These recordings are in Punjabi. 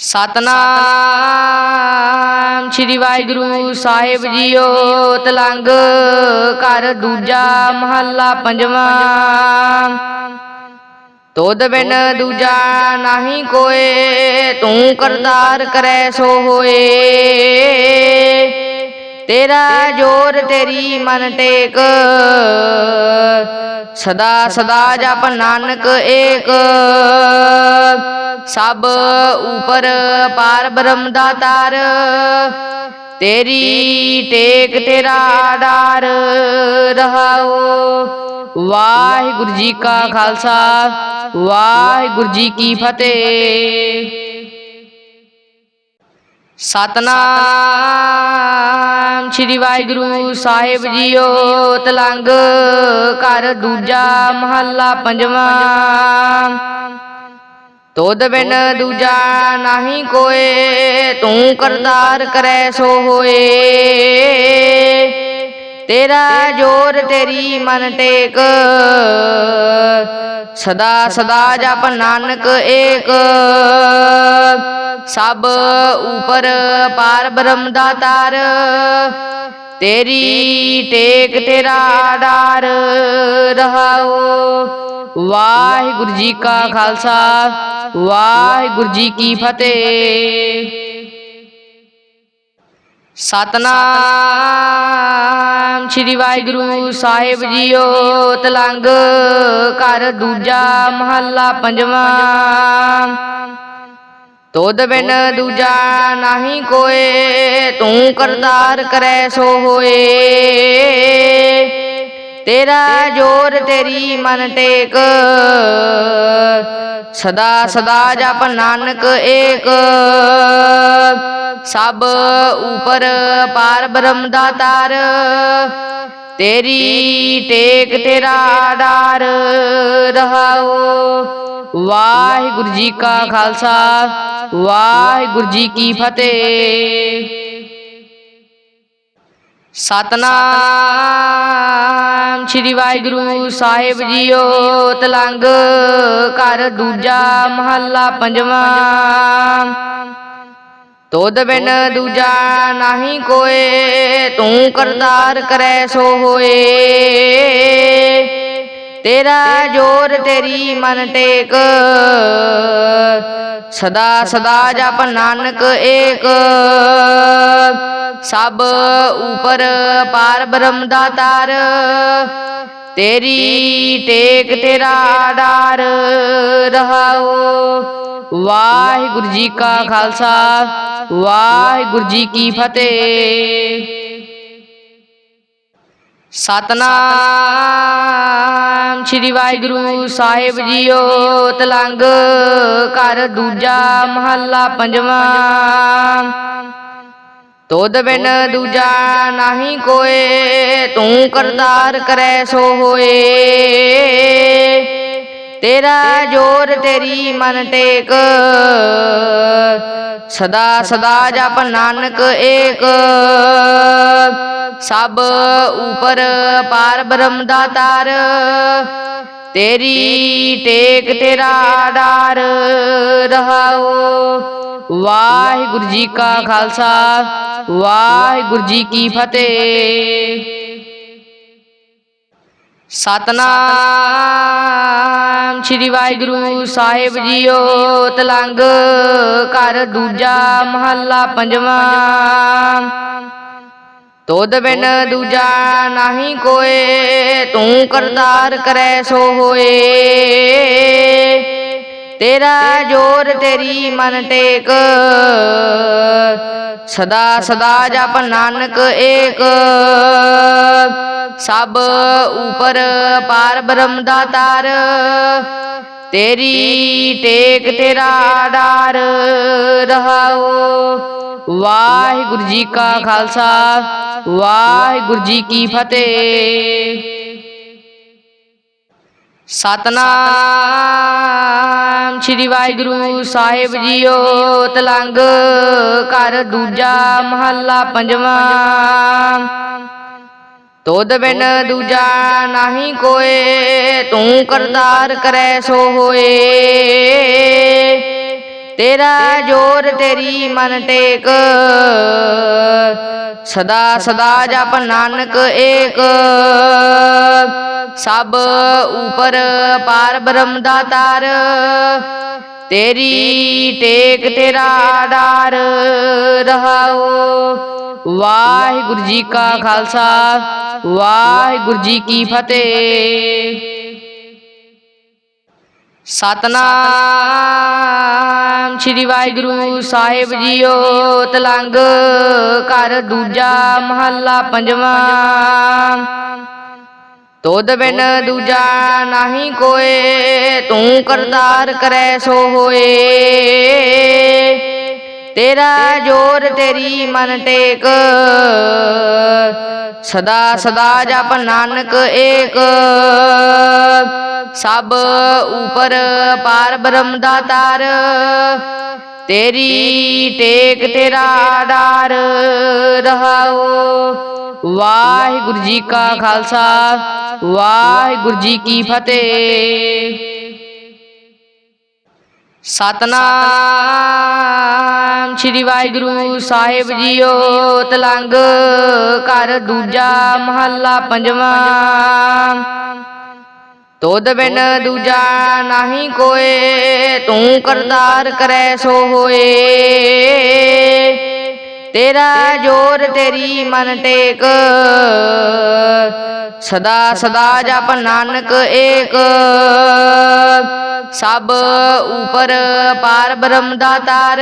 ਸਤਨਾਮ ਸ੍ਰੀ ਵਾਹਿਗੁਰੂ ਸਾਹਿਬ ਜੀਓ ਤਲੰਗ ਘਰ ਦੂਜਾ ਮਹੱਲਾ ਪੰਜਵਾਂ। ਤੁਧ ਬਿਨ ਦੂਜਾ ਨਹੀਂ ਕੋਏ, ਤੂੰ ਕਰਤਾਰ ਕਰੈ ਸੋ ਹੋਏ। ਤੇਰਾ ਜੋਰ ਤੇਰੀ ਮਨ ਟੇਕ। ਸਦਾ ਸਦਾ ਜਪ ਨਾਨਕ ਏਕ। ਸਭ ਉਪਰ ਪਾਰ ਬ੍ਰਹਮ ਦਾਤਾਰ ਤੇਰੀ ਟੇਕ ਤੇਰਾ ਆਧਾਰ। ਰਹਾਓ। ਵਾਹਿਗੁਰੂ ਜੀ ਕਾ ਖਾਲਸਾ। ਵਾਹਿਗੁਰੂ ਜੀ ਕੀ ਫਤਿਹ। ਸਤਨਾਮ। ਸ੍ਰੀ ਵਾਹਿਗੁਰੂ ਸਾਹਿਬ ਜੀਓ, ਤਲੰਗ ਘਰ ਦੂਜਾ ਮਹੱਲਾ ਪੰਜਵਾਂ। ਤੋਦ ਬਿਨ ਦੂਜਾ ਨਹੀਂ ਕੋਏ, ਤੂੰ ਕਰਤਾਰ ਕਰੈ ਸੋ ਹੋਏ। ਤੇਰਾ ਜੋਰ ਤੇਰੀ ਮਨ ਟੇਕ। ਸਦਾ ਸਦਾ ਜਪ ਨਾਨਕ ਏਕ। ਸਭ ਉਪਰ ਪਾਰ ਬ੍ਰਹਮ ਦਾਤਾਰ ਤੇਰੀ ਟੇਕ ਤੇਰਾ ਆਧਾਰ। ਰਹਾਓ। ਵਾਹਿਗੁਰੂ ਜੀ ਕਾ ਖਾਲਸਾ। ਵਾਹਿਗੁਰੂ ਜੀ ਕੀ ਫਤਿਹ। ਸਤਨਾਮ। ਸ੍ਰੀ ਵਾਹਿਗੁਰੂ ਸਾਹਿਬ ਜੀਓ, ਤਲੰਗ ਘਰ ਦੂਜਾ ਮਹੱਲਾ ਪੰਜਵਾਂ। ਤੋਦ ਬਿਨ ਦੂਜਾ ਨਹੀਂ ਕੋਏ, ਤੂੰ ਕਰਤਾਰ ਕਰੈ ਸੋ ਹੋਏ। ਤੇਰਾ ਜੋਰ ਤੇਰੀ ਮਨ ਟੇਕ। ਸਦਾ ਸਦਾ ਜਪ ਨਾਨਕ ਏਕ। ਸਭ ਉਪਰ ਪਾਰ ਬ੍ਰਹਮ ਦਾਤਾਰ ਤੇਰੀ ਟੇਕ ਤੇਰਾ ਆਧਾਰ। ਰਹਾਓ। ਵਾਹਿਗੁਰੂ ਜੀ ਕਾ ਖਾਲਸਾ। ਵਾਹਿਗੁਰੂ ਜੀ ਕੀ ਫਤਿਹ। ਸਤਨਾਮ। ਸ੍ਰੀ ਵਾਹਿਗੁਰੂ ਸਾਹਿਬ ਜੀਓ, ਤਲੰਗ ਘਰ ਦੂਜਾ ਮਹੱਲਾ ਪੰਜਵਾਂ। ਤੁਧ ਬਿਨ ਦੂਜਾ ਨਹੀਂ ਕੋਏ, ਤੂੰ ਕਰਤਾਰ ਕਰੈ ਸੋ ਹੋਏ। ਤੇਰਾ ਜੋਰ ਤੇਰੀ ਮਨ ਟੇਕ। ਸਦਾ ਸਦਾ ਜਪ ਨਾਨਕ ਏਕ। ਸਭ ਉਪਰ ਪਾਰ ਬ੍ਰਹਮ ਦਾਤਾਰ ਤੇਰੀ ਟੇਕ ਤੇਰਾ ਆਧਾਰ। ਰਹਾਓ। ਵਾਹਿਗੁਰੂ ਜੀ ਕਾ ਖਾਲਸਾ। ਵਾਹਿਗੁਰੂ ਜੀ ਕੀ ਫਤਿਹ। ਸਤਨਾਮ ਸ੍ਰੀ ਵਾਹਿਗੁਰੂ ਸਾਹਿਬ ਜੀਓ ਤਲੰਗ ਘਰ ਦੂਜਾ ਮਹੱਲਾ ਪੰਜਵਾਂ। ਤੁਧ ਬਿਨ ਦੂਜਾ ਨਹੀਂ ਕੋਏ, ਤੂੰ ਕਰਤਾਰ ਕਰੈ ਸੋ ਹੋਏ। ਤੇਰਾ ਜੋਰ ਤੇਰੀ ਮਨ ਟੇਕ ਸਦਾ ਸਦਾ ਜਪ ਨਾਨਕ ਏਕ। ਸਭ ਉਪਰ ਪਾਰ ਬ੍ਰਹਮ ਦਾਤਾਰ ਤੇਰੀ ਟੇਕ ਤੇਰਾ ਆਧਾਰ ਰਹਾਓ। ਵਾਹਿਗੁਰੂ ਜੀ ਕਾ ਖਾਲਸਾ, ਵਾਹਿਗੁਰੂ ਜੀ ਕੀ ਫਤਿਹ। ਸਤਨਾਮ। ਸ੍ਰੀ ਵਾਹਿਗੁਰੂ ਸਾਹਿਬ ਜੀਓ, ਤਲੰਗ ਘਰ ਦੂਜਾ ਮਹੱਲਾ ਪੰਜਵਾਂ। ਤੁਧ ਬਿਨ ਦੂਜਾ ਨਹੀਂ ਕੋਏ, ਤੂੰ ਕਰਤਾਰ ਕਰੈ ਸੋ ਹੋਏ। ਤੇਰਾ ਜੋਰ ਤੇਰੀ ਮਨ ਟੇਕ ਸਦਾ ਸਦਾ ਜਪ ਨਾਨਕ ਏਕ। ਸਭ ਉਪਰ ਪਾਰ ਬ੍ਰਹਮ ਦਾਤਾਰ ਤੇਰੀ ਟੇਕ ਤੇਰਾ ਆਧਾਰ ਰਹਾਓ। ਵਾਹਿਗੁਰੂ ਜੀ ਕਾ ਖਾਲਸਾ, ਵਾਹਿਗੁਰੂ ਜੀ ਕੀ ਫਤਿਹ। ਸਤਨਾਮ। ਸ੍ਰੀ ਵਾਹਿਗੁਰੂ ਸਾਹਿਬ ਜੀਓ, ਤਲੰਗ ਘਰ ਦੂਜਾ ਮਹੱਲਾ ਪੰਜਵਾਂ। ਤੁਧ ਬਿਨ ਦੂਜਾ ਨਹੀਂ ਕੋਏ, ਤੂੰ ਕਰਤਾਰ ਕਰੈ ਸੋ ਹੋਏ। ਤੇਰਾ ਜੋਰ ਤੇਰੀ ਮਨ ਟੇਕ। ਸਦਾ ਸਦਾ ਜਪ ਨਾਨਕ ਏਕ। ਸਭ ਉਪਰ ਪਾਰ ਬ੍ਰਹਮ ਦਾਤਾਰ ਤੇਰੀ ਟੇਕ ਤੇਰਾ ਆਧਾਰ। ਰਹਾਓ। ਵਾਹਿਗੁਰੂ ਜੀ ਕਾ ਖਾਲਸਾ। ਵਾਹਿਗੁਰੂ ਜੀ ਕੀ ਫਤਿਹ। ਸਤਨਾਮ ਸ੍ਰੀ ਵਾਹਿਗੁਰੂ ਸਾਹਿਬ ਜੀਓ ਤਲੰਗ ਘਰ ਦੂਜਾ ਮਹੱਲਾ ਪੰਜਵਾਂ। ਤੋਦ ਬਿਨ ਦੂਜਾ ਨਹੀਂ ਕੋਏ, ਤੂੰ ਕਰਤਾਰ ਕਰੈ ਸੋ ਹੋਏ। ਤੇਰਾ ਜੋਰ ਤੇਰੀ ਮਨ ਟੇਕ। ਸਦਾ ਸਦਾ ਜਪ ਨਾਨਕ ਏਕ। ਸਭ ਉਪਰ ਪਾਰ ਬ੍ਰਹਮ ਦਾਤਾਰ ਤੇਰੀ ਟੇਕ ਤੇਰਾ ਆਧਾਰ। ਰਹਾਓ। ਵਾਹਿਗੁਰੂ ਜੀ ਕਾ ਖਾਲਸਾ। ਵਾਹਿਗੁਰੂ ਜੀ ਕੀ ਫਤਿਹ। ਸਤਨਾਮ। ਸ੍ਰੀ ਵਾਹਿਗੁਰੂ ਸਾਹਿਬ ਜੀਓ, ਤਲੰਗ ਘਰ ਦੂਜਾ ਮਹੱਲਾ ਪੰਜਵਾਂ। ਤੋਦ ਬਿਨ ਦੂਜਾ ਨਹੀਂ ਕੋਏ, ਤੂੰ ਕਰਤਾਰ ਕਰੈ ਸੋ ਹੋਏ। ਤੇਰਾ ਜੋਰ ਤੇਰੀ ਮਨ ਟੇਕ, ਸਦਾ ਸਦਾ ਜਪ ਨਾਨਕ ਏਕ। ਸਭ ਉਪਰ ਪਾਰ ਬ੍ਰਹਮ ਦਾਤਾਰ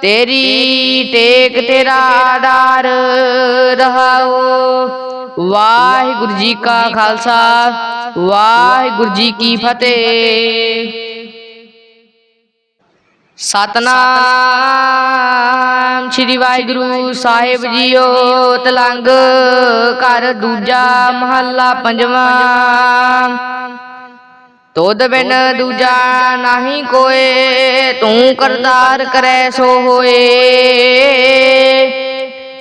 ਤੇਰੀ ਟੇਕ ਤੇਰਾ ਆਧਾਰ ਰਹਾਓ। ਵਾਹਿਗੁਰੂ ਜੀ ਕਾ ਖਾਲਸਾ, ਵਾਹਿਗੁਰੂ ਜੀ ਕੀ ਫਤਿਹ। ਸਤਨਾਮ ਸ੍ਰੀ ਵਾਹਿਗੁਰੂ ਸਾਹਿਬ ਜੀਓ ਤਲੰਗ ਘਰ ਦੂਜਾ ਮਹੱਲਾ ਪੰਜਵਾਂ। ਤੋਦ ਬਿਨ ਦੂਜਾ ਨਹੀਂ ਕੋਏ ਤੂੰ ਕਰਤਾਰ ਕਰੈ ਸੋ ਹੋਏ।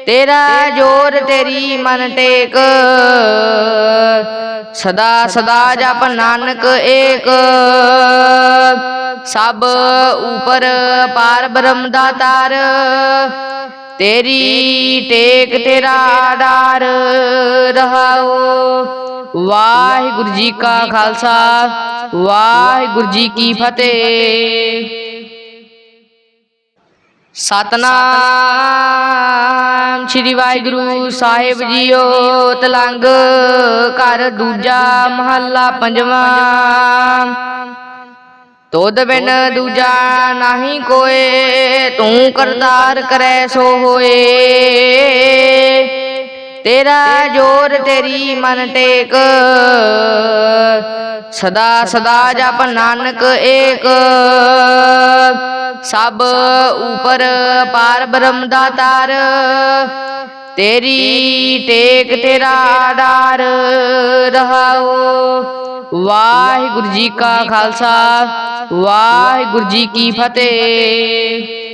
ਤੇਰਾ ਜੋਰ ਤੇਰੀ ਮਨ ਟੇਕ। ਸਦਾ ਸਦਾ ਜਪ ਨਾਨਕ ਏਕ। ਸਭ ਉਪਰ ਪਾਰ ਬ੍ਰਹਮ ਦਾਤਾਰ ਤੇਰੀ। ਟੇਕ ਤੇਰਾ ਆਧਾਰ ਰਹਾਓ। ਵਾਹਿਗੁਰੂ ਜੀ ਕਾ ਖਾਲਸਾ, ਵਾਹਿਗੁਰੂ ਜੀ ਕੀ ਫਤਿਹ। ਸਤਨਾਮ ਸ੍ਰੀ ਵਾਹਿਗੁਰੂ ਸਾਹਿਬ ਜੀਓ, ਤਲੰਗ ਘਰ ਦੂਜਾ ਮਹੱਲਾ ਪੰਜਵਾਂ। ਤੋਦ ਬਿਨ ਦੂਜਾ ਨਹੀਂ ਕੋਏ ਤੂੰ ਕਰਤਾਰ ਕਰੈ ਸੋ ਹੋਏ। ਤੇਰਾ ਜੋਰ ਤੇਰੀ ਮਨ ਟੇਕ। ਸਦਾ ਸਦਾ ਜਪ ਨਾਨਕ ਏਕ। ਸਭ ਉਪਰ ਪਾਰ ਬ੍ਰਹਮ ਦਾਤਾਰ। ਤੇਰੀ ਟੇਕ ਤੇਰਾ ਆਧਾਰ ਰਹਾਓ। ਵਾਹਿਗੁਰੂ ਜੀ ਕਾ ਖਾਲਸਾ ਵਾਹਿਗੁਰੂ ਜੀ ਕੀ ਫਤਿਹ।